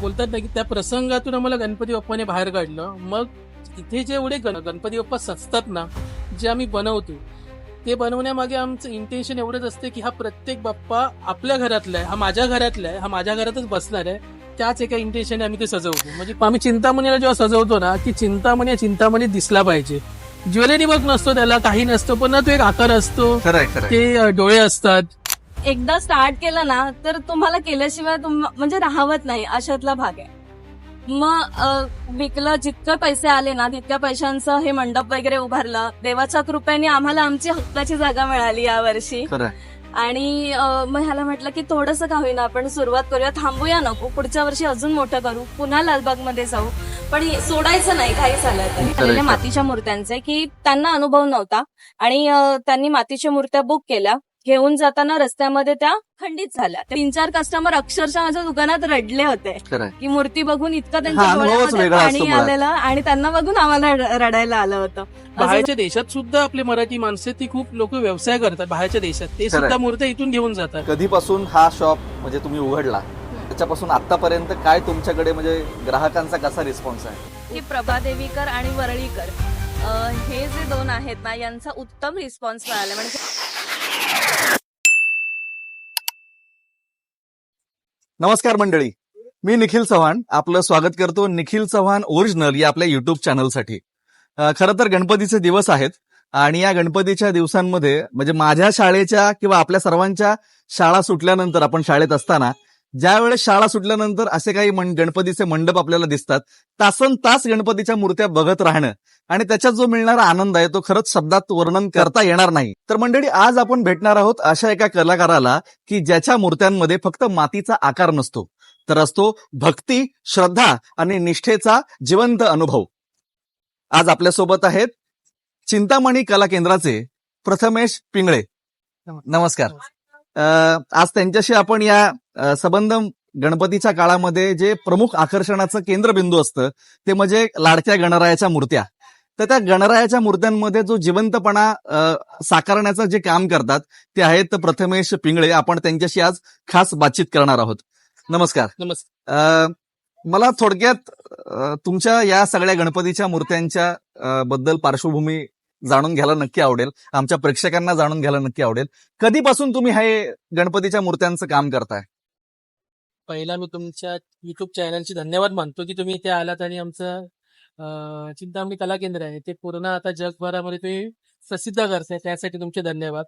बोलतात ना की त्या प्रसंगातून आम्हाला गणपती बाप्पाने बाहेर काढलं. मग इथे जे एवढे गण गणपती बाप्पा सजतात ना जे आम्ही बनवतो ते बनवण्यामागे आमचं इंटेन्शन एवढंच असते की हा प्रत्येक बाप्पा आपल्या घरातला आहे हा माझ्या घरातला आहे हा माझ्या घरातच बसणार आहे त्याच एका इंटेन्शनने आम्ही ते सजवतो. म्हणजे आम्ही चिंतामणीला जेव्हा सजवतो ना की चिंतामणी हा चिंतामणी दिसला पाहिजे. ज्वेलरी बघ नसतो त्याला काही नसतो पण ना तो एक आकार असतो. ते डोळे असतात. एकदा स्टार्ट केलं ना तर तुम्हाला केल्याशिवाय म्हणजे राहवत नाही अशातला भाग आहे. मग विकलं जितकं पैसे आले ना तितक्या पैशांचं हे मंडप वगैरे उभारलं. देवाच्या कृपेने आम्हाला आमची हक्काची जागा मिळाली यावर्षी आणि मग ह्याला म्हटलं की थोडंसं का होईना आपण सुरुवात करूया. थांबूया नको पुढच्या वर्षी अजून मोठं करू. पुन्हा लालबागमध्ये जाऊ. पण सोडायचं नाही काही झालं तरी. मातीच्या मूर्त्यांचे की त्यांना अनुभव नव्हता. आणि त्यांनी मातीच्या मूर्त्या बुक केल्या. घेऊन जाताना रस्त्यामध्ये त्या खंडित झाल्या. तीन चार कस्टमर अक्षरशः माझ्या दुकानात रडले होते. खरंय. की मूर्ती बघून इतकं हा, त्यांच्या अनुभवच डोळ्यामध्ये वेगळा असतो पाणी मुळात. आलेलं आणि त्यांना बघून आम्हाला रडायला आलं होतं. बाहेरच्या देशात सुद्धा आपले मराठी माणसे ती खूप लोक व्यवसाय करतात बाहेरच्या देशात. ते खरंय. सुद्धा मूर्त्या इथून घेऊन जातात. कधीपासून हा शॉप म्हणजे तुम्ही उघडला? त्याच्यापासून आतापर्यंत काय तुमच्याकडे म्हणजे ग्राहकांचा कसा रिस्पॉन्स आहे? की प्रभा देवीकर आणि वरळीकर अ, हे जे दोन आहेत ना यांचा उत्तम रिस्पॉन्स मिळाला. म्हणजे नमस्कार मंडळी. मी निखिल चव्हाण. आपलं स्वागत करतो निखिल चव्हाण ओरिजिनल या आपल्या युट्यूब चॅनलसाठी. खरं तर गणपतीचे दिवस आहेत आणि या गणपतीच्या दिवसांमध्ये म्हणजे माझ्या शाळेच्या किंवा आपल्या सर्वांच्या शाळा सुटल्यानंतर आपण शाळेत असताना ज्या वेळेस शाळा सुटल्यानंतर असे काही गणपतीचे मंडप आपल्याला दिसतात तासन तास गणपतीच्या मूर्त्या बघत राहणं आणि त्याच्यात जो मिळणारा आनंद आहे तो खरंच शब्दात वर्णन करता येणार नाही. तर मंडळी आज आपण भेटणार आहोत अशा एका कलाकाराला की ज्याच्या मूर्त्यांमध्ये फक्त मातीचा आकार नसतो तर असतो भक्ती श्रद्धा आणि निष्ठेचा जिवंत अनुभव. आज आपल्यासोबत आहेत चिंतामणी कला केंद्राचे प्रथमेश पिंगळे. नमस्कार. अं, आज त्यांच्याशी आपण या सबंध गणपतीच्या काळामध्ये जे प्रमुख आकर्षणाचं केंद्रबिंदू असतं ते म्हणजे लाडक्या गणरायाच्या मूर्त्या. तर त्या गणरायाच्या मूर्त्यांमध्ये जो जिवंतपणा साकारण्याचं जे काम करतात ते आहेत प्रथमेश पिंगळे. आपण त्यांच्याशी आज खास बातचीत करणार आहोत. नमस्कार. नमस्कार. अं, मला थोडक्यात तुमच्या या सगळ्या गणपतीच्या मूर्त्यांच्या बद्दल पार्श्वभूमी जाणून घ्यायला नक्की आवडेल. आमच्या प्रेक्षकांना जाणून घ्यायला नक्की आवडेल. कधीपासून तुम्ही हे गणपतीच्या मूर्त्यांचं काम करताय? पहिला मी तुमच्या युट्यूब चॅनलची धन्यवाद मानतो की तुम्ही इथे आलात आणि आमचं चिंतामणी कला केंद्र आहे. ते पूर्ण आता जगभरामध्ये तुम्ही प्रसिद्ध करताय. त्यासाठी तुमचे धन्यवाद.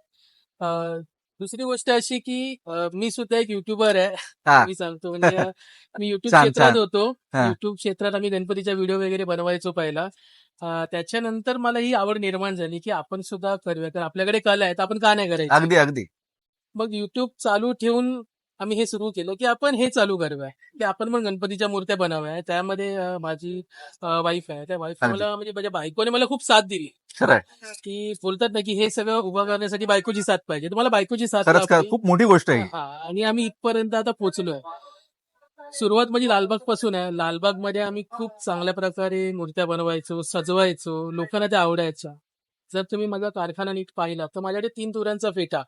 दुसरी गोष्ट अशी की मी सुद्धा एक युट्यूबर आहे. मी सांगतो म्हणजे मी युट्यूब क्षेत्रात. होतो. युट्यूब क्षेत्रात आम्ही गणपतीच्या व्हिडिओ वगैरे बनवायचो पहिला. त्याच्यानंतर मला ही आवड निर्माण झाली की आपण सुद्धा करूया. कारण आपल्याकडे कला आहे तर आपण का नाही करायची? अगदी अगदी. मग युट्यूब चालू ठेवून आम्ही हे सुरू केलं की आपण हे चालू करूया की आपण पण गणपतीच्या मूर्त्या बनाव्या त्यामध्ये अं, माझी वाईफ आहे. त्या वाईफ. मला म्हणजे माझ्या बायकोने मला खूप साथ दिली. की बोलतात ना की हे सगळं उभं करण्यासाठी बायकोची साथ पाहिजे. तुम्हाला बायकोची साथ खरंच लाभली. खूप मोठी गोष्ट आहे. हा, आणि आम्ही इथपर्यंत आता पोहोचलोय. सुरुवात म्हणजे लालबागपासून आहे. लालबागमध्ये आम्ही खूप चांगल्या प्रकारे मूर्त्या बनवायचो सजवायचो. लोकांना त्या आवडायच्या. जर तुम्ही माझा कारखाना नीट पाहिला तर माझ्याकडे तीन तुऱ्यांचा फेटा.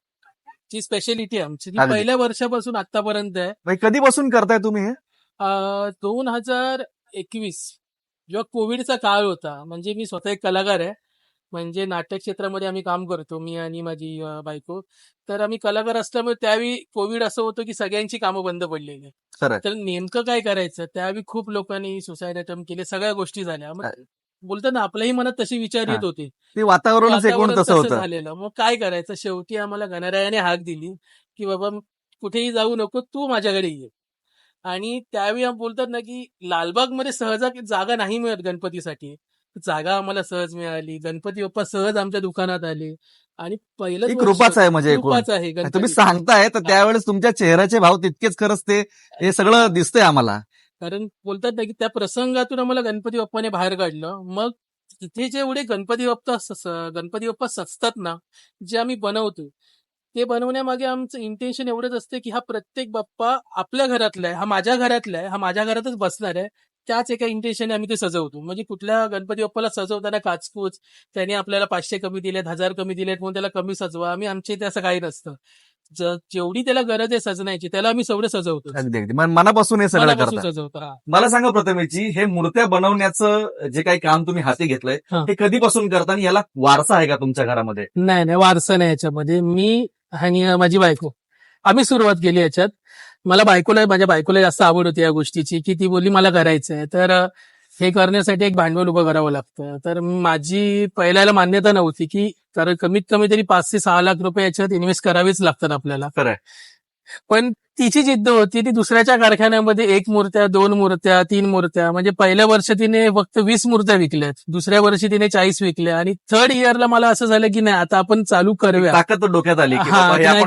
ची स्पेशालिटी आमची. अगदी. पहिल्या वर्षापासून आतापर्यंत आहे. म्हणजे कधीपासून करताय तुम्ही हे? दोन हजार एकवीस जेव्हा कोविडचा काळ होता म्हणजे मी स्वतः एक कलाकार आहे. म्हणजे नाटक क्षेत्रामध्ये आम्ही काम करतो मी आणि माझी अं, बायको. तर आम्ही कलाकार असल्यामुळे त्यावेळी कोविड असं होतं की सगळ्यांची कामं बंद पडलेली खरंय. तर नेमकं काय करायचं? त्यावेळी खूप लोकांनी सुसाईड अटेम्प्ट केले सगळ्या गोष्टी झाल्या. मग. बोलतात ना आपल्याही मनात तशी विचार. येत होते. ते वातावरणच एकूण वातावरण तसं होतं झालेलं. मग काय करायचं? शेवटी आम्हाला गणरायाने हाक दिली की बाबा कुठेही जाऊ नको तू माझ्याकडे ये. आणि त्यावेळी आम्ही बोलतात ना की लालबागमध्ये सहज जागा नाही मिळत गणपतीसाठी. जागा आम्हाला सहज मिळाली. गणपती बाप्पा सहज आमच्या दुकानात आले. आणि पहिलं कृपाच आहे म्हणजे कृपाच आहे तुम्ही सांगताय तर त्यावेळेस तुमच्या चेहऱ्याचे भाव तितकेच खरंच ते हे सगळं दिसतंय आम्हाला. कारण बोलतात ना की त्या प्रसंगातून आम्हाला गणपती बाप्पाने बाहेर काढलं. मग तिथे जेवढे गणपती बाप्पा गणपती बाप्पा सजतात ना जे आम्ही बनवतो ते बनवण्यामागे आमचं इंटेन्शन एवढंच असते की हा प्रत्येक बाप्पा आपल्या घरातला आहे हा माझ्या घरातला आहे हा माझ्या घरातच बसणार आहे त्याच एका इंटेन्शनने आम्ही ते सजवतो. म्हणजे कुठल्या गणपती बाप्पाला सजवताना काचकूच त्याने आपल्याला पाचशे कमी दिलेत हजार कमी दिलेत म्हणून त्याला कमी सजवा आम्ही आमच्या इथे असं काही नसतं. ज- जेवढी त्याला गरज आहे सजण्याची त्याला आम्ही सगळं सजवतो अगदी अगदी. मन- मनापासून हे सगळं मनापासून करता. सजवतो हा. मला सांगा प्रथमेशजी हे मूर्त्या बनवण्याचं जे काही काम तुम्ही हाती घेतलंय हा. हे कधीपासून करता आणि याला वारसा आहे का तुमच्या घरामध्ये? नाही नाही वारसा नाही याच्यामध्ये. मी आणि माझी बायको. आम्ही सुरुवात केली याच्यात. मला बायकोला माझ्या बायकोला जास्त आवड होती या गोष्टीची की ती बोलली मला करायचं आहे तर अं, हे करण्यासाठी एक भांडवल उभं करावं लागतं. तर माझी पहिल्याला मान्यता नव्हती की कारण कमीत कमी तरी पाच ते सहा लाख रुपये याच्यात इन्व्हेस्ट करावेच लागतात आपल्याला. खरंय. पण तिची जिद्द होती ती दुसऱ्याच्या कारखान्यामध्ये एक मूर्त्या दोन मूर्त्या तीन मूर्त्या म्हणजे पहिल्या वर्ष तिने फक्त वीस मूर्त्या विकल्यात. दुसऱ्या वर्षी तिने चाळीस विकल्या. आणि थर्ड इयरला मला असं झालं की नाही आता आपण चालू करूया. डोक्यात आली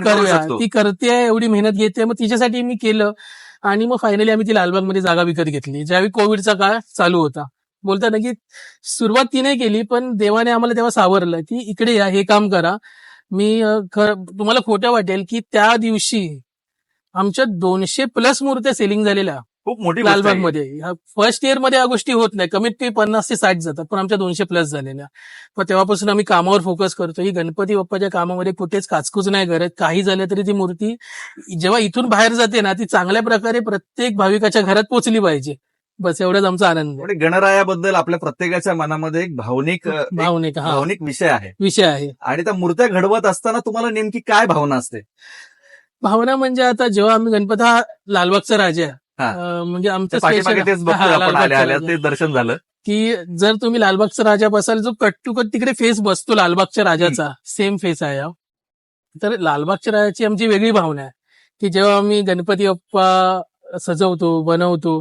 करूया. ती करते एवढी मेहनत घेते मग तिच्यासाठी मी केलं. आणि मग फायनली आम्ही ती लालबागमध्ये जागा विकत घेतली. ज्यावेळी कोविडचा काळ चालू होता. बोलताना की सुरुवात तिने केली पण देवाने आम्हाला तेव्हा सावरलं की इकडे या हे काम करा. मी खर तुम्हाला खोटं वाटेल की त्या दिवशी आमच्या दोनशे प्लस मूर्त्या सेलिंग झालेल्या. खूप मोठी गोष्ट आहे. लालबागमध्ये. फर्स्ट इयरमध्ये या गोष्टी होत नाही. कमीत कमी पन्नास ते साठ जातात पण आमच्या दोनशे प्लस झालेल्या. मग तेव्हापासून आम्ही कामावर फोकस करतो. ही गणपती बाप्पाच्या कामामध्ये कुठेच काचकूच नाही करत काही झालं तरी ती मूर्ती जेव्हा इथून बाहेर जाते ना ती चांगल्या प्रकारे प्रत्येक भाविकाच्या घरात पोहोचली पाहिजे. बस एवढाच आमचा आनंद गणरायाबद्दल आपल्या प्रत्येकाच्या मनामध्ये एक भावनिक भावनिक हा. भावनिक विषय आहे. विषय आहे. आणि त्या मूर्त्या घडवत असताना तुम्हाला नेमकी काय भावना असते? भावना म्हणजे आता जेव्हा आम्ही गणपती हा लालबागचा राजा हा. अं, म्हणजे आमचं पाठीमागे बघतोय हा, आपण आल्या राजा. दर्शन झालं की जर तुम्ही लालबागचा राजा बसाल जो कट टू कट तिकडे फेस बसतो लालबागच्या राजाचा सेम फेस आहे हा. तर लालबागच्या राजाची आमची वेगळी भावना आहे की जेव्हा आम्ही गणपती बाप्पा सजवतो बनवतो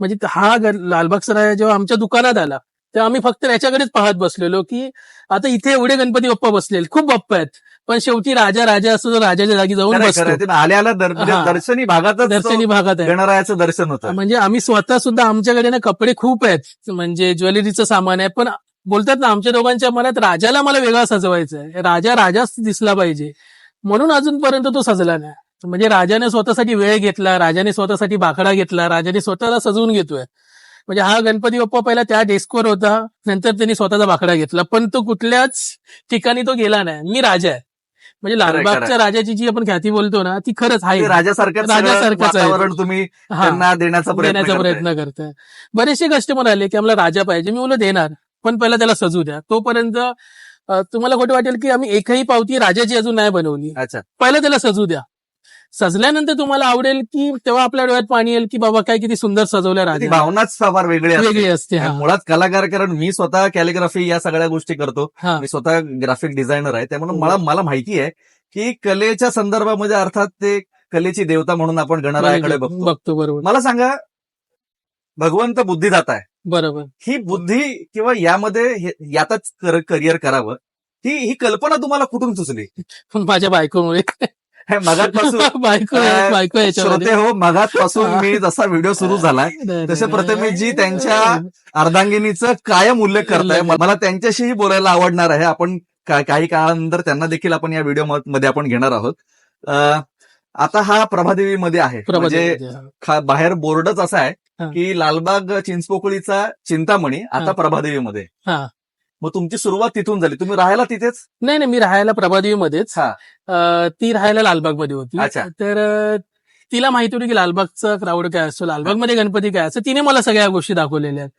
म्हणजे हा ग- लालबागचा राजा जेव्हा आमच्या दुकानात आला तेव्हा आम्ही फक्त याच्याकडेच पाहत बसलेलो की आता इथे एवढे गणपती बाप्पा बसलेले खूप बाप्पा आहेत पण शेवटी राजा राजा असतो तो राजाच्या जागी जाऊन बसतो. खरंय. ते आल्या आल्या दर- म्हणजे. दर्शनी भागातच दर्शनी भागात आहे. गणरायाचं दर्शन होतं. म्हणजे आम्ही स्वतः सुद्धा आमच्याकडे ना कपडे खूप आहेत. म्हणजे ज्वेलरीचं सामान आहे. पण बोलतात ना आमच्या दोघांच्या मनात राजाला मला वेगळा सजवायचा आहे. राजा राजाच दिसला पाहिजे. म्हणून अजूनपर्यंत तो सजला नाही. म्हणजे राजाने स्वतःसाठी वेळ घेतला राजाने स्वतःसाठी बाकडा घेतला राजाने स्वतःला सजवून घेतोय. म्हणजे हा गणपती बाप्पा पहिला त्या डेस्कवर होता. नंतर त्यांनी स्वतःचा बाकडा घेतला. पण तो कुठल्याच ठिकाणी तो गेला नाही. मी राजा आहे. म्हणजे लालबागच्या राजाची जी आपण ख्याती बोलतो ना ती खरंच आहे. ते राजासारखंच. वातावरण तुम्ही हा. त्यांना देण्याचा प्रयत्न देण्याचा करताय. प्रयत्न करताय. बरेचसे कस्टमर आले की आम्हाला राजा पाहिजे मी बोललो देणार पण पहिला त्याला सजू द्या. तोपर्यंत तुम्हाला खोटं वाटेल की आम्ही एकही पावती राजाची अजून नाही बनवली. अच्छा. पहिला त्याला सजू द्या. सजल्यानंतर तुम्हाला आवडेल की तेव्हा आपल्या डोळ्यात पाणी येईल की बाबा काय किती सुंदर सजवल्या ती राजा भावनाच फार वेगळी वेगळी असते मुळात कलाकार कारण मी स्वतः कॅलिग्राफी या सगळ्या गोष्टी करतो. मी स्वतः ग्राफिक डिझायनर आहे. त्यामुळे हो. मला मला माहिती आहे की कलेच्या संदर्भामध्ये अर्थात ते कलेची देवता म्हणून आपण गणरायाकडे बघतो. बघतो बरोबर. मला सांगा भगवंत बुद्धिदाता आहे. बरोबर. ही बुद्धी किंवा यामध्ये यातच करिअर करावं ही ही कल्पना तुम्हाला कुठून सुचली? माझ्या बायकोमुळे. मगातपासून बायको श्रोते हो मगातपासून मी जसा व्हिडिओ सुरू झालाय तसे प्रथमेशजी त्यांच्या अर्धांगिनीचं कायम उल्लेख करताय. मला त्यांच्याशीही बोलायला आवडणार आहे आपण काही काळानंतर त्यांना देखील आपण या व्हिडिओमध्ये आपण घेणार आहोत आता हा प्रभादेवी मध्ये आहे म्हणजे बाहेर बोर्डच असा आहे. की लालबाग चिंचपोकळीचा चिंतामणी आता. प्रभादेवीमध्ये. मग तुमची सुरुवात तिथून झाली. तुम्ही राहायला तिथेच? नाही नाही मी राहायला प्रभादेवीमध्येच. हा. अं, ती राहायला लालबागमध्ये होती. अच्छा. तर अं, तिला माहिती होती की लालबागचा क्राऊड काय असतो लालबागमध्ये गणपती काय असतो. तिने मला सगळ्या गोष्टी दाखवलेल्या आहेत.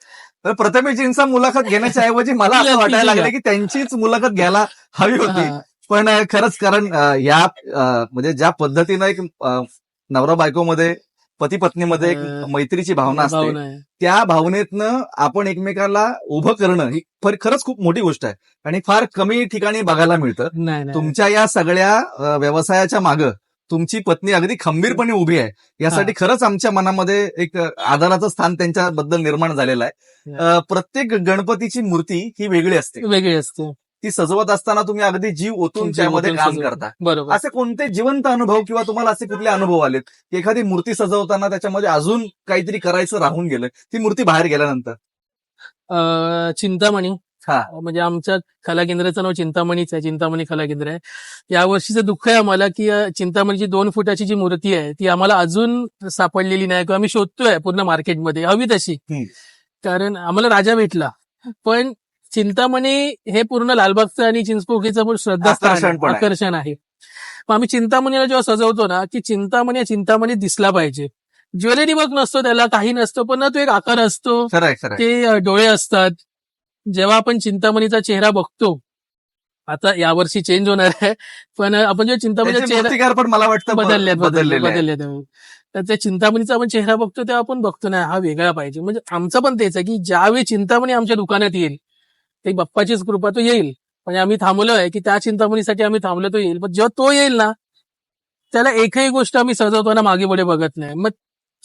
तर प्रथमेशजींचा मुलाखत घेण्याच्या ऐवजी मला असं वाटायला लागलं की त्यांचीच मुलाखत घ्यायला हवी होती. हा, पण अं, खरंच कारण अं, या अं, म्हणजे ज्या पद्धतीनं एक अं, नवरा बायकोमध्ये पती पत्नीमध्ये एक अं, मैत्रीची भावना असते. भावना आहे. त्या भावनेतनं आपण एकमेकाला उभं करणं ही फार- खरंच खूप मोठी गोष्ट आहे. आणि फार कमी ठिकाणी बघायला मिळतं. नाही नाही. तुमच्या या सगळ्या अं, व्यवसायाच्या मागं तुमची पत्नी अगदी खंबीरपणे उभी आहे. यासाठी खरंच आमच्या मनामध्ये एक अं, आदराचं स्थान त्यांच्याबद्दल निर्माण झालेलं आहे. अं, प्रत्येक गणपतीची मूर्ती ही वेगळी असते. वेगळी असते. ती सजवत असताना तुम्ही अगदी जीव ओतून त्यामध्ये काम. करता. बरोबर. असे कोणते जिवंत अनुभव किंवा तुम्हाला असे कुठले अनुभव आलेत की एखादी मूर्ती सजवताना त्याच्यामध्ये अजून काहीतरी करायचं राहून गेलं ती मूर्ती बाहेर गेल्यानंतर? चिंतामणी. हा. म्हणजे आमच्या कला केंद्राचं नाव चिंतामणीच आहे चिंतामणी कला केंद्र आहे. या वर्षीचं दुःख आहे आम्हाला की चिंतामणीची दोन फुटाची जी मूर्ती आहे ती आम्हाला अजून सापडलेली नाही किंवा आम्ही शोधतोय पूर्ण मार्केटमध्ये. हवी तशी. कारण आम्हाला राजा भेटला. पण चिंतामणी हे पूर्ण लालबागचं आणि चिंचपोकीचं पण श्रद्धास्थान आकर्षण आहे, मग आम्ही चिंतामणीला जेव्हा सजवतो ना की चिंतामणी हा चिंतामणी दिसला पाहिजे. ज्वेलरी बघ नसतो त्याला काही नसतो पण ना तो एक आकार असतो. ते डोळे असतात. जेव्हा आपण चिंतामणीचा चेहरा बघतो आता यावर्षी चेंज होणार आहे पण आपण जेव्हा चिंतामणीचा चेहरा पण मला वाटतं बदलल्यात बदलले आहेत. बदलल्यात तर त्या चिंतामणीचा आपण चेहरा बघतो तेव्हा आपण बघतो ना हा वेगळा पाहिजे. म्हणजे आमचं पण तेच आहे की ज्यावेळी चिंतामणी आमच्या दुकानात येईल ते बाप्पाचीच कृपा तो येईल. म्हणजे आम्ही थांबलो आहे की त्या चिंतामणीसाठी आम्ही थांबलो तो येईल. पण जेव्हा तो येईल ना त्याला एकही गोष्ट आम्ही सजवताना मागे पुढे बघत नाही. मग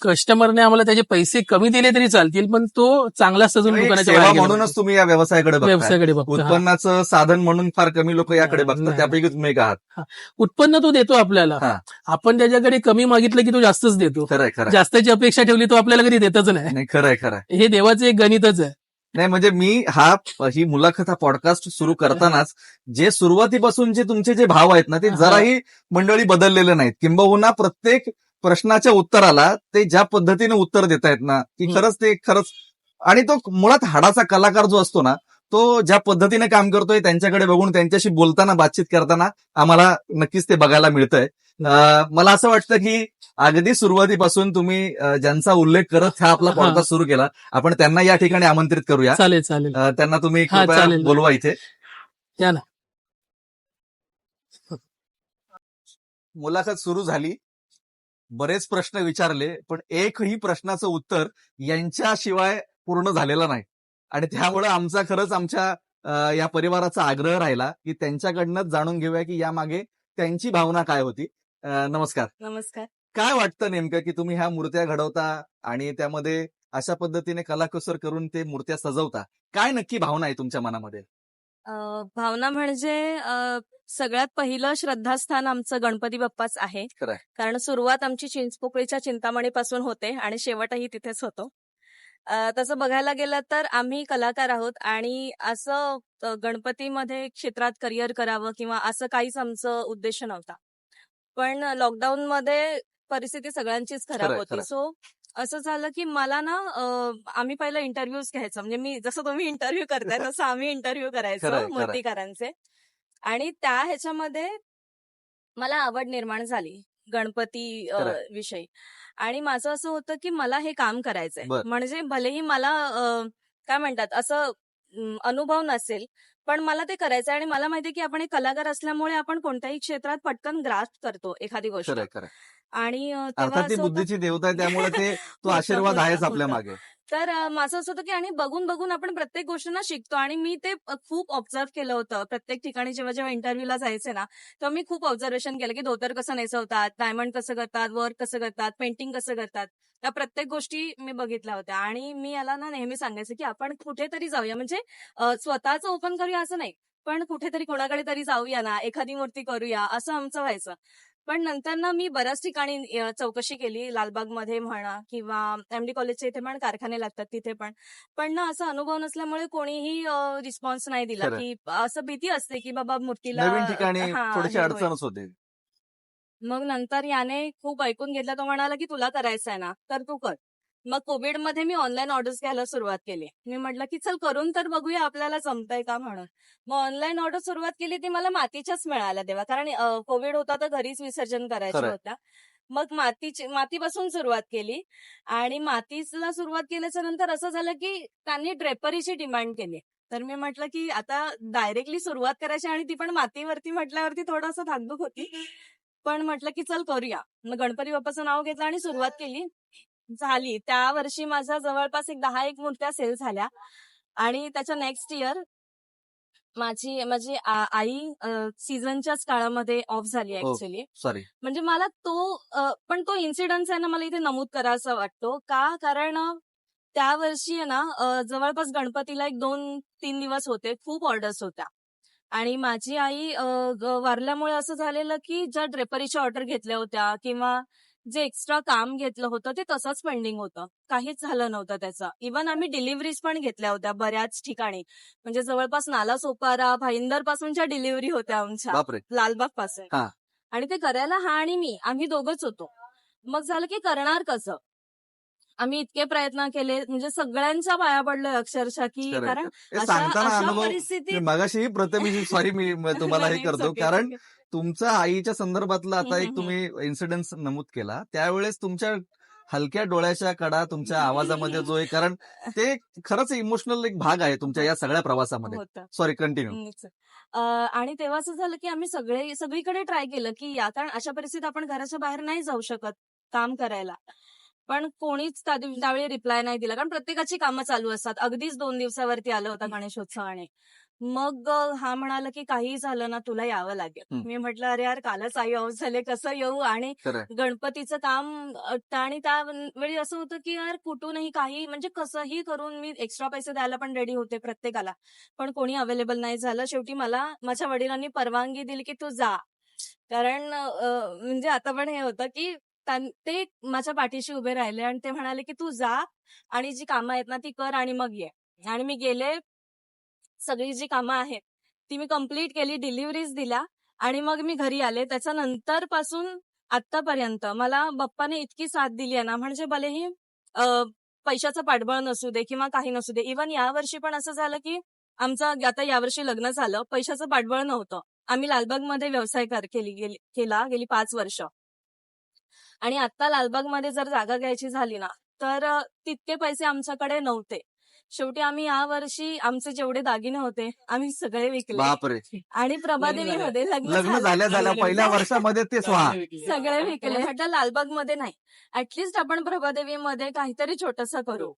कस्टमरने आम्हाला त्याचे पैसे कमी दिले तरी चालतील पण तो चांगला सजून दुकानाच्या म्हणूनच. तुम्ही या व्यवसायाकडे व्यवसायाकडे बघतो. उत्पन्नाचं साधन म्हणून फार कमी लोक याकडे बघतात. त्यापैकी तुम्ही एक आहात. उत्पन्न तो देतो आपल्याला. आपण त्याच्याकडे कमी मागितलं की तो जास्तच देतो. खरंय खरंय. जास्तची अपेक्षा ठेवली तो आपल्याला कधी देतच नाही. नाही खरंय खरंय. हे देवाचं एक गणितच आहे. नाही म्हणजे मी हा ही मुलाखत हा पॉडकास्ट सुरू करतानाच जे सुरुवातीपासून जे तुमचे जे भाव आहेत ना ते. जराही मंडळी बदललेले नाहीत किंबहुना प्रत्येक प्रश्नाच्या उत्तराला ते ज्या पद्धतीने उत्तर देत आहेत ना की. खरंच ते खरंच आणि तो मुळात हाडाचा कलाकार जो असतो ना तो ज्या पद्धतीने काम करतोय त्यांच्याकडे बघून त्यांच्याशी बोलताना बातचीत करताना आम्हाला नक्कीच ते बघायला मिळतंय मला असं वाटतं की अगदी सुरुवातीपासून तुम्ही ज्यांचा उल्लेख करत हा आपला. पॉडकास्ट सुरू केला आपण त्यांना या ठिकाणी आमंत्रित करूया चालेल चालेल त्यांना तुम्ही. बोलवा इथे या ना. मुलाखत सुरू झाली बरेच प्रश्न विचारले पण एकही प्रश्नाचं उत्तर यांच्याशिवाय पूर्ण झालेलं नाही आणि त्यामुळे आमचा खरंच आमच्या या परिवाराचा आग्रह राहिला की त्यांच्याकडनंच जाणून घेऊया की यामागे त्यांची भावना काय होती अ, नमस्कार. नमस्कार. काय वाटतं नेमकं की तुम्ही ह्या मूर्त्या घडवता आणि त्यामध्ये अशा पद्धतीने कलाकुसर करून ते मूर्त्या सजवता? काय नक्की भावना आहे तुमच्या मनामध्ये? अं, भावना म्हणजे अं, सगळ्यात पहिलं श्रद्धास्थान आमचं गणपती बाप्पाच आहे. खरंय. कारण सुरुवात आमची चिंचपोकळीच्या चिंतामणीपासून होते आणि शेवटही तिथेच होतो. अं, तसं बघायला गेलं तर आम्ही कलाकार आहोत आणि असं अं, गणपतीमध्ये क्षेत्रात करिअर करावं किंवा असं काहीच आमचं उद्देश नव्हता. पण लॉकडाऊन मध्ये परिस्थिती सगळ्यांचीच खराब खरंय, होती खरंय. सो असं झालं की मला ना अं, आम्ही पहिलं इंटरव्ह्यूज घ्यायचो म्हणजे मी जसं तुम्ही इंटरव्ह्यू करताय तसं आम्ही इंटरव्ह्यू खरंय, करायचो खरंय. मूर्तिकारांचे आणि त्या ह्याच्यामध्ये मला आवड निर्माण झाली गणपती अं, खरंय. विषयी आणि माझं असं होतं की मला हे काम करायचंय बर. म्हणजे भलेही मला अं, काय म्हणतात असं अनुभव नसेल पण मला ते करायचंय आणि मला माहितीये की आपण एक कलाकार असल्यामुळे आपण कोणत्याही क्षेत्रात पटकन ग्रास्ट करतो एखादी गोष्ट. खरंय खरंय. आणि अर्थात ती बुद्धीची देवता आहे त्यामुळे ते तो आशीर्वाद आहेच आपल्या. मागे. तर माझं असं होतं की आणि बघून बघून आपण प्रत्येक गोष्ट ना शिकतो आणि मी ते खूप ऑब्झर्व केलं होतं. प्रत्येक ठिकाणी जेव्हा जेव्हा इंटरव्ह्यूला जायचे ना तेव्हा मी खूप ऑब्झर्वेशन केलं की धोतर कसं नेसवतात डायमंड कसं करतात वर्क कसं करतात पेंटिंग कसं करतात. त्या प्रत्येक गोष्टी मी बघितल्या होत्या आणि मी याला ना नेहमी सांगायचं की आपण कुठेतरी जाऊया. म्हणजे स्वतःच ओपन करूया असं नाही पण कुठेतरी कोणाकडे तरी जाऊया ना एखादी मूर्ती करूया असं आमचं व्हायचं. पण नंतर ना मी बऱ्याच ठिकाणी चौकशी केली लालबागमध्ये म्हणा किंवा एमडी कॉलेजच्या इथे पण कारखाने लागतात तिथे पण पण ना असा अनुभव नसल्यामुळे कोणीही रिस्पॉन्स नाही दिला. की असं भीती असते की बाबा मूर्तीला. अडचणच होते मग नंतर याने खूप ऐकून घेतलं तो म्हणाला की तुला करायचं आहे ना तर तू कर मग कोविडमध्ये मी ऑनलाईन ऑर्डर्स घ्यायला सुरुवात केली. मी म्हटलं की चल करून तर बघूया आपल्याला जमतंय का? म्हणून. मग ऑनलाईन ऑर्डर सुरुवात केली ती मला मातीच्याच मिळाल्या तेव्हा. कारण कोविड होता तर घरीच विसर्जन करायच्या खरंय. होत्या मग मातीची मातीपासून सुरुवात केली. आणि मातीला सुरुवात केल्याच्यानंतर असं झालं की त्यांनी ड्रेपरीची डिमांड केली. तर मी म्हटलं की आता डायरेक्टली सुरुवात करायची आणि ती पण मातीवरती म्हटल्यावरती थोडंसं धाकधूक होती. पण म्हटलं की चल करूया. मग गणपती बाप्पाचं नाव घेतलं आणि सुरुवात केली. झाली. त्या वर्षी माझ्या जवळपास एक दहा एक मूर्त्या सेल झाल्या. आणि त्याच्या नेक्स्ट इयर माझी माझी आई सीझनच्याच काळामध्ये ऑफ झाली हो. ऍक्च्युली सॉरी म्हणजे मला तो पण तो इन्सिडन्स आहे ना मला इथे नमूद करायचा वाटतो. का? कारण त्या वर्षी आहे ना जवळपास गणपतीला एक दोन तीन दिवस होते. खूप ऑर्डर्स होत्या. आणि माझी आई वारल्यामुळे असं झालेलं की ज्या ड्रेपरीच्या ऑर्डर घेतल्या होत्या किंवा जे एक्स्ट्रा काम घेतलं होतं ते तसंच पेंडिंग होतं. काहीच झालं नव्हतं त्याचं. इव्हन आम्ही डिलिव्हरीज पण घेतल्या होत्या बऱ्याच ठिकाणी. म्हणजे जवळपास नाला सोपारा भाईंदर पासूनच्या डिलिव्हरी होत्या आमच्या. लालबागपासून. आणि ते करायला हा आणि मी. आम्ही दोघच होतो. मग झालं की करणार कसं? आम्ही इतके प्रयत्न केले म्हणजे सगळ्यांच्या पाया पडलोय अक्षरशः की खरंय. कारण हे अशा सांगताना अशा अनुभव परिस्थितीत मगाशी प्रथम सॉरी मी म- तुम्हाला हे नाही, करतो. okay, कारण it's okay. तुमचा आईच्या संदर्भातला आता हम्म, एक हम्म, तुम्ही इन्सिडेंट नमूद केला. त्यावेळेस तुमच्या हलक्या डोळ्याच्या कडा तुमच्या आवाजामध्ये जो आहे कारण ते खरंच इमोशनल एक भाग आहे तुमच्या या सगळ्या प्रवासामध्ये. होतं. सॉरी कंटिन्यू हम्म. अं, आणि तेव्हा असं झालं की आम्ही सगळे सगळीकडे ट्राय केलं की या कारण अशा परिस्थितीत आपण घराच्या बाहेर नाही जाऊ शकत काम करायला. पण कोणीच त्यावेळी रिप्लाय नाही दिला. कारण प्रत्येकाची कामं चालू असतात. अगदीच दोन दिवसावरती आलं होतं गणेशोत्सवाने. मग हा म्हणाला की काहीही झालं ना तुला यावं लागेल. मी म्हटलं अरे यार कालच आई हाऊस झाले. कसं येऊ? आणि गणपतीचं काम आणि त्यावेळी असं होतं की यार कुठूनही काही म्हणजे कसंही करून मी एक्स्ट्रा पैसे द्यायला पण रेडी होते प्रत्येकाला. पण कोणी अवेलेबल नाही झालं. शेवटी मला माझ्या वडिलांनी परवानगी दिली की तू जा. कारण म्हणजे आता पण हे होतं की ते माझ्या पाठीशी उभे राहिले आणि ते म्हणाले की तू जा आणि जी कामं आहेत ना ती कर आणि मग ये. आणि मी गेले. सगळी जी कामं आहेत ती मी कंप्लीट केली डिलिव्हरीज दिल्या आणि मग मी घरी आले. त्याच्यानंतरपासून आतापर्यंत मला बाप्पाने इतकी साथ दिली आहे ना म्हणजे भलेही पैशाचं पाठबळ नसू दे किंवा काही नसू दे इव्हन यावर्षी पण असं झालं की आमचं आता यावर्षी लग्न झालं पैशाचं पाठबळ नव्हतं. आम्ही लालबागमध्ये व्यवसाय कर- केली गेली केला गेली पाच वर्ष. आणि आता लालबागमध्ये जर जागा घ्यायची झाली ना तर तितके पैसे आमच्याकडे नव्हते. शेवटी आम्ही यावर्षी आमचे जेवढे दागिने होते आम्ही सगळे विकले. बापरे. आणि प्रभादेवीमध्ये लग्न लग्न झालं. झाल्या झाल्या पहिल्या वर्षामध्ये ते सगळे विकले. म्हटलं लालबागमध्ये नाही ऍटलिस्ट आपण प्रभादेवी मध्ये काहीतरी छोटस करू.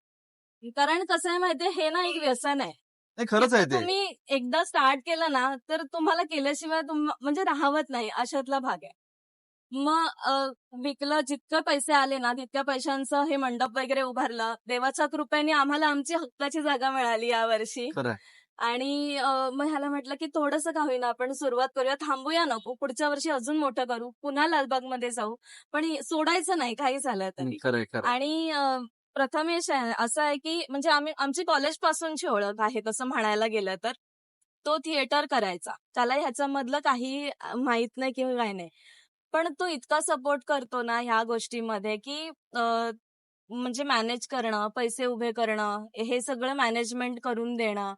कारण कसं आहे माहितीये हे ना एक व्यसन आहे. नाही खरंच आहे ते. तुम्ही एकदा स्टार्ट केलं ना तर तुम्हाला केल्याशिवाय म्हणजे राहवत नाही अशातला भाग आहे. मग विकलं जितकं पैसे आले ना तितक्या पैशांचं हे मंडप वगैरे उभारलं. देवाच्या कृपेने आम्हाला आमची हक्काची जागा मिळाली यावर्षी आणि मग ह्याला म्हटलं की थोडंसं का होईना आपण सुरुवात करूया. थांबूया नको. पुढच्या वर्षी अजून मोठं करू. पुन्हा लालबागमध्ये जाऊ. पण सोडायचं नाही काही झालं तरी. आणि प्रथमेश आहे- असं आहे की म्हणजे आम्ही आमची कॉलेज पासूनची ओळख आहे तसं म्हणायला गेलं तर. तो थिएटर करायचा. त्याला ह्याच्यामधलं काही माहीत नाही किंवा काही नाही. पण तो इतका सपोर्ट करतो ना ह्या गोष्टीमध्ये की म्हणजे मॅनेज करणं पैसे उभे करणं हे सगळं मॅनेजमेंट करून देणं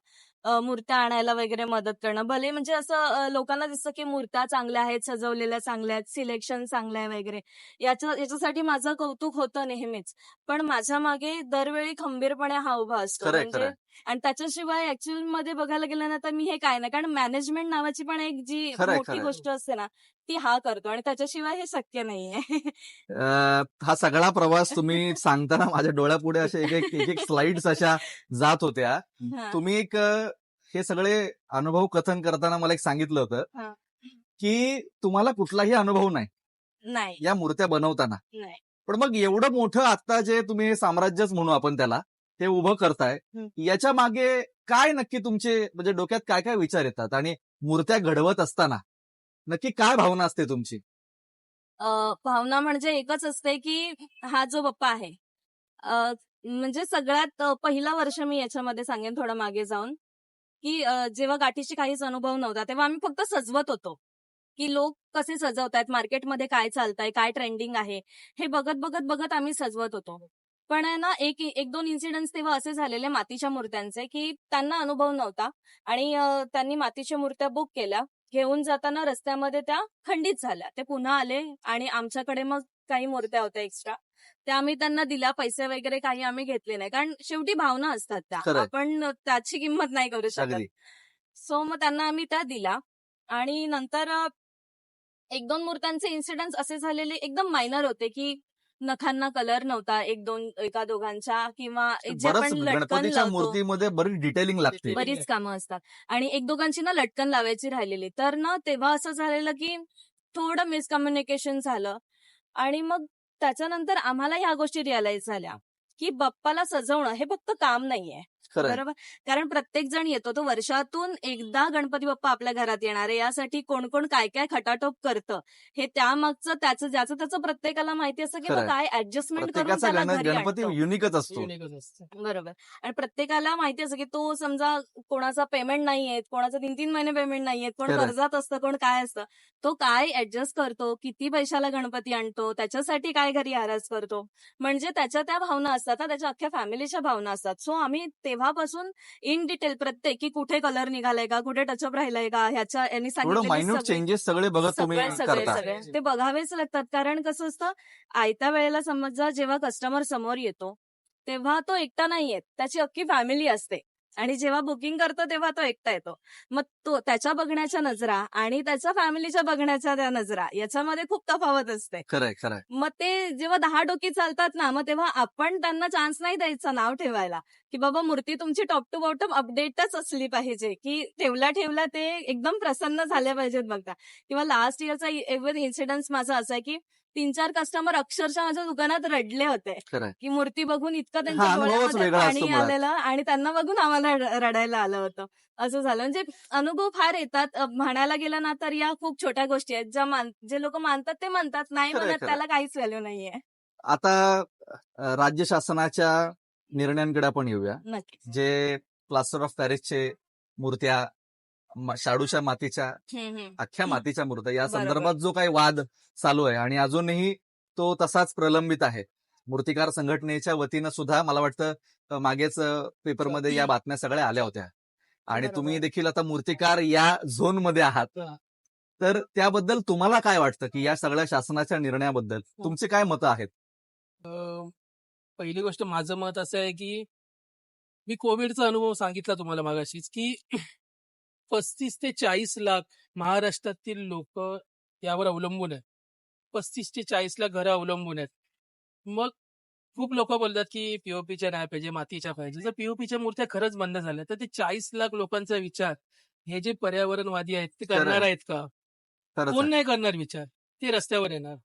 मूर्त्या आणायला वगैरे मदत करणं. भले म्हणजे असं लोकांना दिसतं की मूर्त्या चांगल्या आहेत सजवलेल्या चांगल्या आहेत सिलेक्शन चांगलं आहे वगैरे. याच्या याच्यासाठी माझं कौतुक होतं नेहमीच. पण माझ्या मागे दरवेळी खंबीरपणे हा उभा असतो. म्हणजे. आणि त्याच्याशिवाय ऍक्च्युअलमध्ये बघायला गेलं ना तर मी हे काय नाही. कारण मॅनेजमेंट नावाची पण एक जी मोठी. गोष्ट असते ना ती हा करतो आणि त्याच्याशिवाय हे शक्य नाहीये. अं, हा सगळा प्रवास तुम्ही सांगताना माझ्या डोळ्यापुढे असे एक एक एक एक स्लाइड्स अशा जात होत्या. हा. तुम्ही एक अं, हे सगळे अनुभव कथन करताना मला एक सांगितलं होतं हा. की तुम्हाला कुठलाही अनुभव नाही. नाही. या मूर्त्या बनवताना. नाही. पण मग एवढं मोठं आता जे तुम्ही हे साम्राज्यच म्हणू आपण त्याला हे उभं करताय हं. याच्या मागे काय नक्की तुमचे म्हणजे डोक्यात काय काय विचार येतात आणि मूर्त्या घडवत असताना? नक्की काय भावना असते तुमची? अं, भावना म्हणजे एकच असते की हा जो बाप्पा आहे अं, म्हणजे सगळ्यात अं, पहिलं वर्ष मी याच्यामध्ये सांगेन थोडं मागे जाऊन की अं, जेव्हा गाठीशी काहीच अनुभव नव्हता तेव्हा आम्ही फक्त सजवत होतो की लोक कसे सजवतायत मार्केटमध्ये काय चालतंय काय ट्रेंडिंग आहे हे बघत बघत बघत आम्ही सजवत होतो. पण आहे ना एक एक दोन इन्सिडेंट्स तेव्हा असे झालेले मातीच्या मूर्त्यांचे की त्यांना अनुभव नव्हता आणि अं, त्यांनी मातीच्या मूर्त्या बुक केल्या. घेऊन जाताना रस्त्यामध्ये त्या खंडित झाल्या. ते पुन्हा आले आणि आमच्याकडे मग काही मूर्त्या होत्या एक्स्ट्रा त्या आम्ही त्यांना दिल्या. पैसे वगैरे काही आम्ही घेतले नाही. कारण शेवटी भावना असतात त्या. खरंय. आपण त्याची किंमत नाही करू शकत. अगदी. सो मग त्यांना आम्ही त्या दिल्या. आणि नंतर अ, एक दोन मूर्त्यांचे इन्सिडेंट असे झालेले एकदम मायनर होते की नखांना कलर नव्हता एक दोन एका दोघांच्या किंवा जे बरंच आपण लटकन गणपतीच्या लावतो. मूर्तीमध्ये बरीच डिटेलिंग लागते. बरीच कामं असतात. आणि एक दोघांची ना लटकन लावायची राहिलेली. तर ना तेव्हा असं झालेलं की थोडं मिसकम्युनिकेशन झालं. आणि मग त्याच्यानंतर आम्हाला ह्या गोष्टी रिअलाइज झाल्या की बाप्पाला सजवणं हे फक्त काम नाहीये. बरोबर? कारण प्रत्येक जण येतो तो वर्षातून एकदा गणपती बाप्पा आपल्या घरात येणार आहे. यासाठी कोण कोण काय काय खटाटोप करतं? हे त्यामागचं त्याचं ज्याचं त्याचं प्रत्येकाला माहिती असतं की काय ऍडजस्टमेंट करून गणपती. युनिकच असतो. युनिकच असतं. बरोबर. आणि प्रत्येकाला माहिती असतं की तो समजा कोणाचा पेमेंट नाहीये कोणाचा तीन तीन महिने पेमेंट नाहीये कोण. कर्जात असतं कोण काय असतं तो काय ऍडजस्ट करतो? किती पैशाला गणपती आणतो? त्याच्यासाठी काय घरी आराज करतो? म्हणजे त्याच्या त्या भावना असतात ना त्याच्या अख्ख्या फॅमिलीच्या भावना असतात. सो आम्ही तेव्हापासून इन डिटेल प्रत्येक की कुठे कलर निघालाय का कुठे टचअप राहिलाय का ह्याच्या यांनी सगळे- चेंजेस सगळे बघत सगळे सगळे करता. सगळे. ते बघावेच लागतात. कारण कसं असतं आयत्या वेळेला समजा जेव्हा कस्टमर समोर येतो तेव्हा तो एकटा नाही येत त्याची अख्खी फॅमिली असते. आणि जेव्हा बुकिंग करतो तेव्हा तो एकटा येतो. मग तो त्याच्या बघण्याच्या नजरा आणि त्याच्या फॅमिलीच्या बघण्याच्या त्या नजरा याच्यामध्ये खूप तफावत असते. खरंय खरंय. मग ते जेव्हा दहा डोकी चालतात ना मग तेव्हा आपण त्यांना चान्स नाही द्यायचा नाव ठेवायला. की बाबा मूर्ती तुमची टॉप टू बॉटम अपडेटच असली पाहिजे की ठेवल्या ठेवल्या ते एकदम प्रसन्न झाले पाहिजेत बघता. किंवा लास्ट इयरचा एव्हर इन्सिडन्स माझा असा आहे की तीन चार कस्टमर अक्षरशः माझ्या दुकानात रडले होते. खरंय. की मूर्ती बघून इतकं हा, त्यांच्या अनुभवच डोळ्यामध्ये वेगळा असतो पाणी मुळात. आलेलं आणि त्यांना बघून आम्हाला र- रडायला आलं होतं. असं झालं. म्हणजे अनुभव फार येतात. अ, म्हणायला गेलं ना तर या खूप छोट्या गोष्टी आहेत. ज्या मान जे लोक मानतात ते म्हणतात. नाही खरंय, म्हणत खरंय. त्याला काहीच व्हॅल्यू नाहीये. आता अ, राज्य शासनाच्या निर्णयांकडे आपण येऊया. जे प्लास्टर ऑफ पॅरिसचे मूर्त्या शाडूच्या मातीच्या. अख्ख्या. मातीच्या मूर्त्या या. संदर्भात जो काही वाद चालू आहे आणि अजूनही तो तसाच प्रलंबित आहे मूर्तिकार संघटनेच्या वतीनं सुद्धा मला वाटतं मागेच पेपरमध्ये या बातम्या सगळ्या आल्या होत्या आणि. तुम्ही देखील आता मूर्तिकार या झोनमध्ये आहात हा. तर त्याबद्दल तुम्हाला काय वाटतं की या सगळ्या शासनाच्या निर्णयाबद्दल तुमचे काय मतं आहेत पहिली गोष्ट माझं मत असं आहे की मी कोविडचा अनुभव सांगितला तुम्हाला मागाशीच की पस्तीस ते चाळीस लाख महाराष्ट्रातील लोक यावर अवलंबून आहेत. पस्तीस ते चाळीस लाख घरं अवलंबून आहेत. मग खूप लोक बोलतात की पीओपीच्या नाही पाहिजे मातीच्या पाहिजे. जर पीओपीच्या मूर्त्या खरंच बंद झाल्या तर ते चाळीस लाख लोकांचा विचार हे जे पर्यावरणवादी आहेत ते. करणार आहेत का? कोण. नाही करणार विचार? ते रस्त्यावर येणार.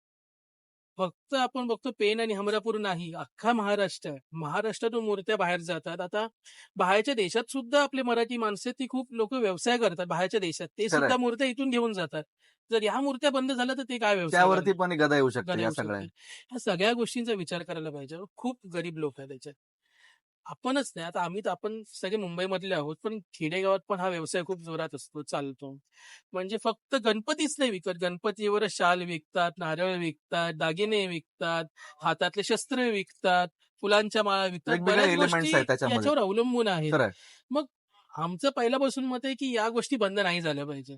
फक्त आपण बघतो पेन आणि हमरापूर नाही अख्खा महाराष्ट्र. आहे महाराष्ट्रातून मूर्त्या बाहेर जातात. आता बाहेरच्या देशात सुद्धा आपले मराठी माणसं ती खूप लोक व्यवसाय करतात बाहेरच्या देशात. ते खरंय. सुद्धा मूर्त्या इथून घेऊन जातात. जर ह्या मूर्त्या बंद झाल्या तर ते काय व्यवसाय त्यावरती करणार? पण गदा येऊ शकते गदा या येऊ सगळ्या. ह्या सगळ्या गोष्टींचा विचार करायला पाहिजे. खूप गरीब लोक आहेत त्याच्यात आपणच नाही. आता आम्ही तर आपण सगळे मुंबईमधले आहोत पण खेडेगावात पण हा व्यवसाय खूप जोरात असतो चालतो. म्हणजे फक्त गणपतीच नाही विकत. गणपतीवर शाल विकतात नारळ विकतात दागिने विकतात हातातले शस्त्र विकतात फुलांच्या माळा विकतात. बऱ्याच गोष्टी. याच्यावर अवलंबून आहेत. मग आमचं पहिल्यापासून मत आहे की या गोष्टी बंद नाही झाल्या पाहिजे.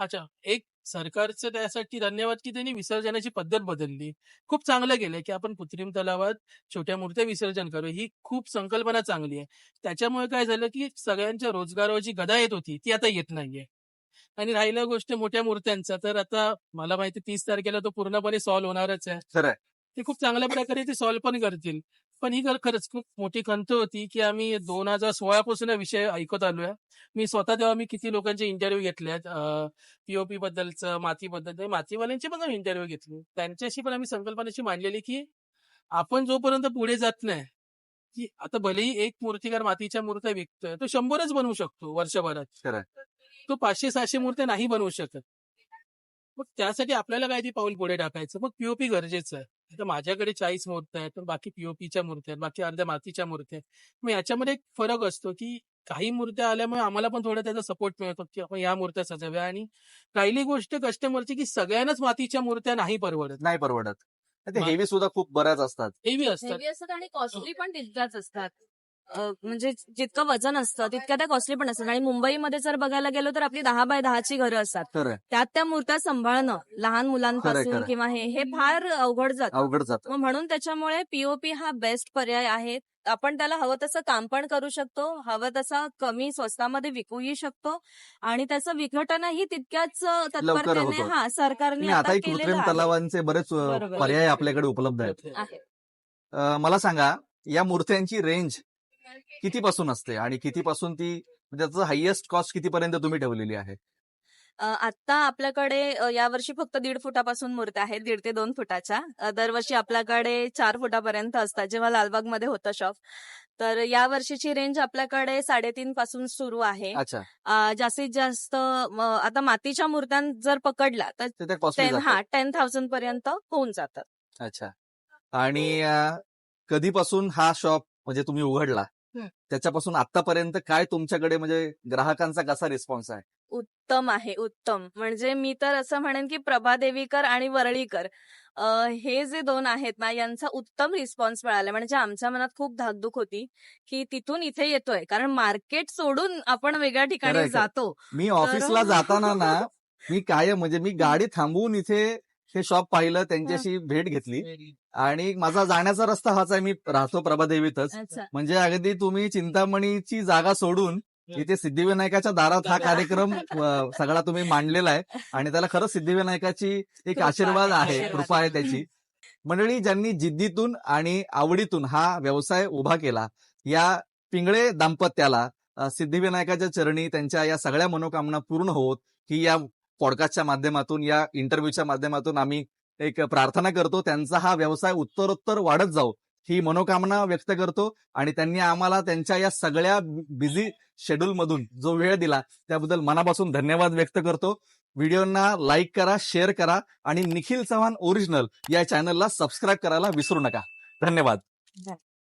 अच्छा एक सरकारचं त्यासाठी धन्यवाद की त्यांनी विसर्जनाची पद्धत बदलली. खूप चांगलं केलंय की आपण कृत्रिम तलावात छोट्या मूर्त्या विसर्जन करू. ही खूप संकल्पना चांगली आहे. त्याच्यामुळे काय झालं की सगळ्यांच्या रोजगारावर जी गदा येत होती ती आता येत नाहीये. आणि राहिल्या गोष्ट मोठ्या मूर्त्यांचा तर आता मला माहिती तीस तारखेला तो पूर्णपणे सॉल्व्ह होणारच आहे. ते खूप चांगल्या प्रकारे ते सॉल्व्ह पण करतील. पण ही खर- खरंच खूप मोठी खंत होती की आम्ही दोन हजार सोळा पासून हा विषय ऐकत आलोय. मी स्वतः तेव्हा मी किती लोकांचे इंटरव्ह्यू घेतलेत पीओपी बद्दलचं मातीबद्दल मातीवाल्यांचे पण आम्ही इंटरव्ह्यू घेतले. त्यांच्याशी पण आम्ही संकल्पनाशी मांडलेली की आपण जोपर्यंत पुढे जात नाही की आता भलेही एक मूर्तिकार मातीच्या मूर्त्या विकतोय तो शंभरच बनवू शकतो वर्षभरात. तो पाचशे सहाशे मूर्त्या नाही बनवू शकत. मग त्यासाठी आपल्याला काय ती पाऊल पुढे टाकायचं? मग पीओपी गरजेचं आहे. आता माझ्याकडे चाळीस मूर्त्या आहेत पण बाकी पीओपीच्या मूर्त्या आहेत बाकी अर्ध्या मातीच्या मूर्त्या आहेत. मग याच्यामध्ये एक फरक असतो की काही मूर्त्या आल्यामुळे आम्हाला पण थोडा त्याचा सपोर्ट मिळतो की आपण या मूर्त्या सजव्या आणि राहिली गोष्ट कस्टमरची की सगळ्यांनाच मातीच्या मूर्त्या नाही परवडत. नाही परवडत. हेवी सुद्धा खूप बऱ्याच असतात. हेवी असतात. हेवी असतात आणि कॉस्टली पण तितक्याच असतात. म्हणजे जितकं वजन असतं तितक्या त्या कॉस्टली पण असतात आणि मुंबईमध्ये जर बघायला गेलो तर आपली दहा बाय दहाची घरं असतात खरंय त्यात त्या मूर्त्या सांभाळणं लहान खरंय, मुलांपासून खरंय. किंवा हे हे फार अवघड जातं अवघड जात मग म्हणून त्याच्यामुळे पीओपी हा बेस्ट पर्याय आहे आपण त्याला हवं तसं काम पण करू शकतो हवं तसा कमी स्वस्तामध्ये विकूही शकतो आणि त्याचं विघटनही तितक्याच तत्परतेने होतं. हा सरकारने आणि आता केलेलं कृत्रिम आहे. तलावांचे बरेच अ, बरोबर. पर्याय आपल्याकडे उपलब्ध आहेत आहे. अ, मला सांगा या मूर्त्यांची रेंज कितीपासून असते आणि कितीपासून ती म्हणजे त्याचं हायएस्ट कॉस्ट कितीपर्यंत तुम्ही ठेवलेली आहे? आता आपल्याकडे यावर्षी फक्त दीड फुटापासून मूर्त्या आहेत दीड ते दोन फुटाच्या. दरवर्षी आपल्याकडे चार फुटापर्यंत असतात जेव्हा लालबागमध्ये होतं शॉप. तर या वर्षीची रेंज आपल्याकडे साडेतीन पासून सुरू आहे. जास्तीत जास्त आता मातीच्या मूर्त्या जर पकडल्या तर. हा टेन थाउजंड पर्यंत होऊन जातात अच्छा. आणि कधीपासून हा शॉप म्हणजे तुम्ही उघडला. त्याच्यापासून आतापर्यंत काय तुमच्याकडे म्हणजे ग्राहकांचा कसा रिस्पॉन्स आहे? उत्तम आहे उत्तम. म्हणजे मी तर असं म्हणेन की प्रभा देवीकर आणि वरळीकर हे जे दोन आहेत ना यांचा उत्तम रिस्पॉन्स मिळाला. म्हणजे आमच्या मनात खूप धाकधूक होती की तिथून इथे येतोय. कारण मार्केट सोडून आपण वेगळ्या ठिकाणी. जातो. मी ऑफिसला जाताना ना मी कायम म्हणजे मी गाडी थांबवून इथे हे शॉप पाहिलं त्यांच्याशी भेट घेतली. आणि माझा जाण्याचा रस्ता हाच आहे मी राहतो प्रभादेवीतच. अच्छा. म्हणजे अगदी तुम्ही चिंतामणीची जागा सोडून इथे सिद्धिविनायकाच्या दारात हा कार्यक्रम अ, सगळा तुम्ही मांडलेला आहे. आणि त्याला खरंच सिद्धिविनायकाची एक कृपा आशीर्वाद आहे, कृपा आहे. आहे. त्याची. मंडळी ज्यांनी जिद्दीतून आणि आवडीतून हा व्यवसाय उभा केला या पिंगळे दाम्पत्याला अ, सिद्धिविनायकाच्या चरणी त्यांच्या या सगळ्या मनोकामना पूर्ण होत ही या पॉडकास्टच्या माध्यमातून या इंटरव्ह्यूच्या माध्यमातून आम्ही एक प्रार्थना करतो त्यांचा हा व्यवसाय उत्तरोत्तर वाढत जाऊ ही मनोकामना व्यक्त करतो आणि त्यांनी आम्हाला त्यांच्या या सगळ्या बिझी शेड्यूल मधून जो वेळ दिला त्याबद्दल मनापासून धन्यवाद व्यक्त करतो. व्हिडिओना लाईक करा शेअर करा आणि निखिल चव्हाण ओरिजिनल या चॅनलला सबस्क्राईब करायला विसरू नका. धन्यवाद.